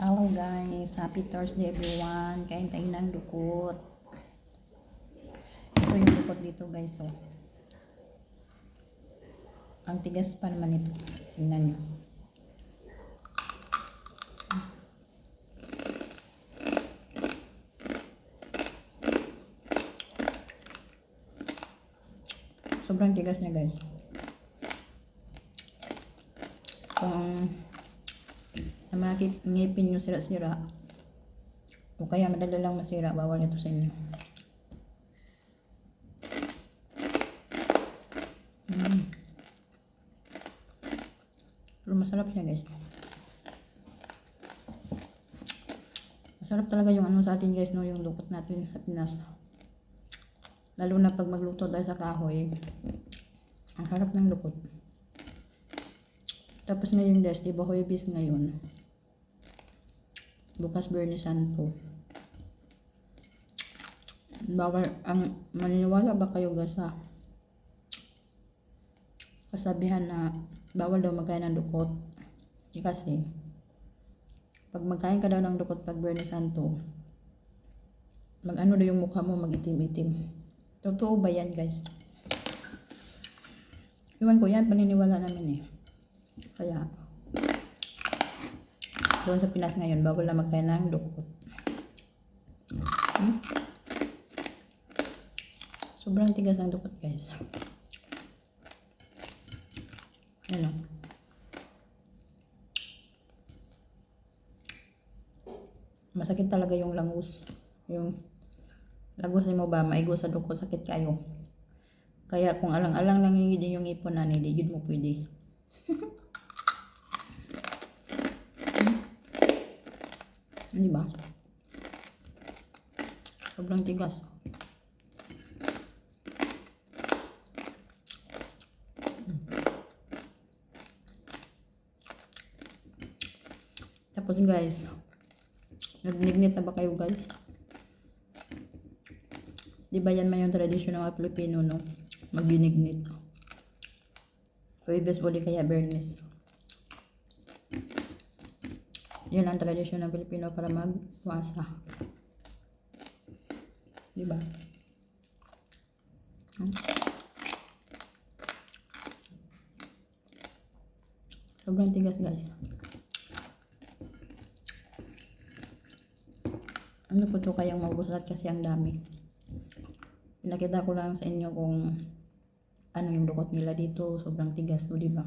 Hello guys, happy Thursday everyone. Kain tayo ng dukot. Ito yung dukot dito guys, oh. Ang tigas pa naman ito. Tingnan nyo. Sobrang tigas niya guys. Kung na makikip ngipin nyo sira-sira o kaya madala lang masira, bawal ito sa inyo. Mm. Pero masarap siya guys. Masarap talaga yung ano sa atin guys, no, yung lukot natin sa Pinas. Lalo na pag magluto tayo sa kahoy. Ang harap ng lukot. Tapos ngayon guys, di ba Huwebes ngayon? Bukas Bernie Santo. Bawal, ang maniniwala ba kayo guys sa kasabihan na bawal daw magkain ng dukot? Kasi, pag magkain ka daw ng dukot pag Bernie Santo, mag-ano daw yung mukha mo, mag-itim-itim. Totoo ba yan guys? Iwan ko yan, paniniwala namin eh. Kaya, doon sa Pinas ngayon, bawal na magkain ng dukot. Hmm? Sobrang tigas ng dukot, guys. Lang. Masakit talaga yung langus. Yung lagos mo ba, maigo sa dukot, sakit kayo. Kaya kung alang-alang lang yung din yung ipon na, hindi mo pwede. Di ba? Sobrang tigas. Tapos guys, nagnignet na ba kayo guys? Di ba yan man yung tradisyon ng mga Pilipino, no? Magbinignit. Huwebes o di kaya Bernes. Yun ang tradisyon ng Pilipino para magpuasa. Di ba? Hmm? Sobrang tigas guys. Ano po to kayang mabusat kasi ang dami. Pinakita ko lang sa inyo kung ano yung dukot nila dito. Sobrang tigas o di ba?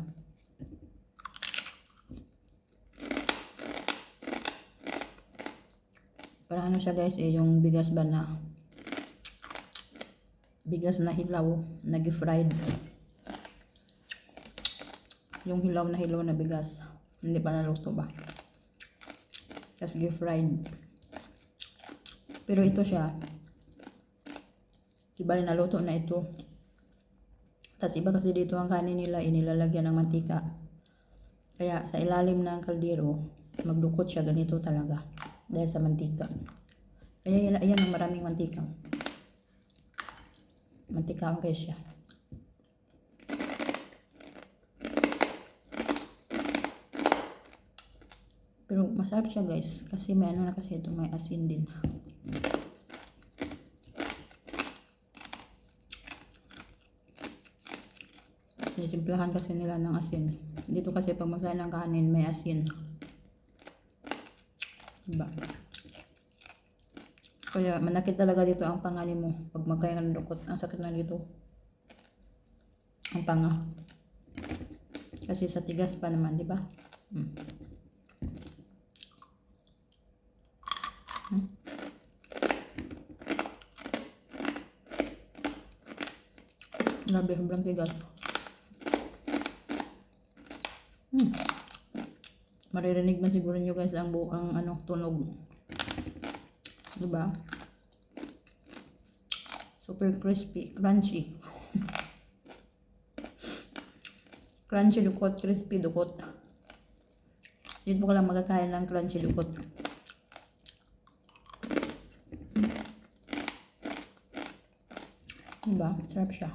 Para ano siya guys, eh, yung bigas ba na bigas na hilaw, nag-fried. Yung hilaw na hilaw na bigas. Hindi pa naluto ba? Tapos fried. Pero ito siya. Diba naluto na ito. Tapos iba kasi dito ang kanin nila, inilalagyan ng mantika. Kaya sa ilalim ng kaldero, magdukot siya ganito talaga. Dahil sa mantika. Kaya yan, yan ang maraming mantika. Mantika ang guys. Pero masarap siya guys. Kasi may ano na kasi ito, may asin din. Sisimplahan kasi nila ng asin. Dito kasi pag magkain ng kanin, may asin. Diba? Kaya manakit talaga dito ang panganin mo. Pag magkain ka ng dukot, ang sakit na dito. Ang panga. Kasi sa tigas pa naman, di ba? Hmm. Hmm. Grabe, sobrang tigas. Hmm. Maririnig man siguro nyo guys ang buong ano, tunog. Diba? Super crispy, crunchy. crunchy dukot, crispy dukot. Dito po ka lang magkakain ng crunchy dukot. Diba? Sarap siya.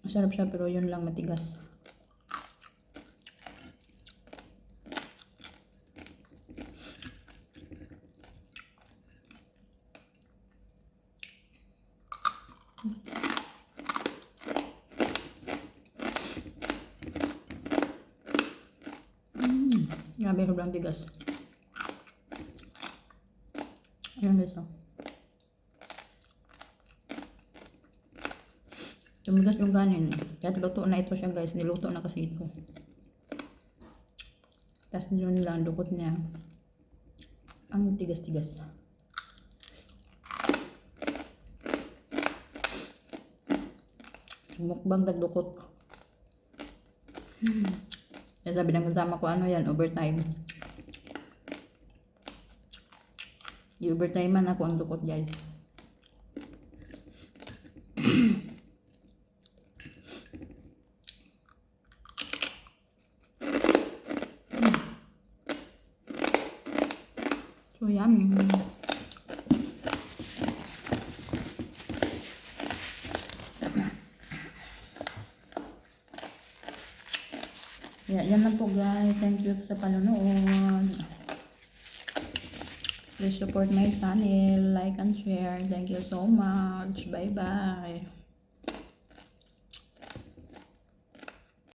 Masarap siya pero yun lang matigas. Grabe, sobrang tigas. Ayan guys, oh. Tumigas yung kanin. Kahit luto na ito siya guys. Niluto na kasi ito. Tapos yun lang, dukot niya. Ang tigas-tigas. Mukbang tagdukot. Hmm. Kaya sabi ng kasama ko, ano yan, overtime. I-overtime man ako ang dukot guys. So yummy. Yeah, yan lang po guys. Thank you sa panonood. Please support my channel. Like and share. Thank you so much. Bye-bye.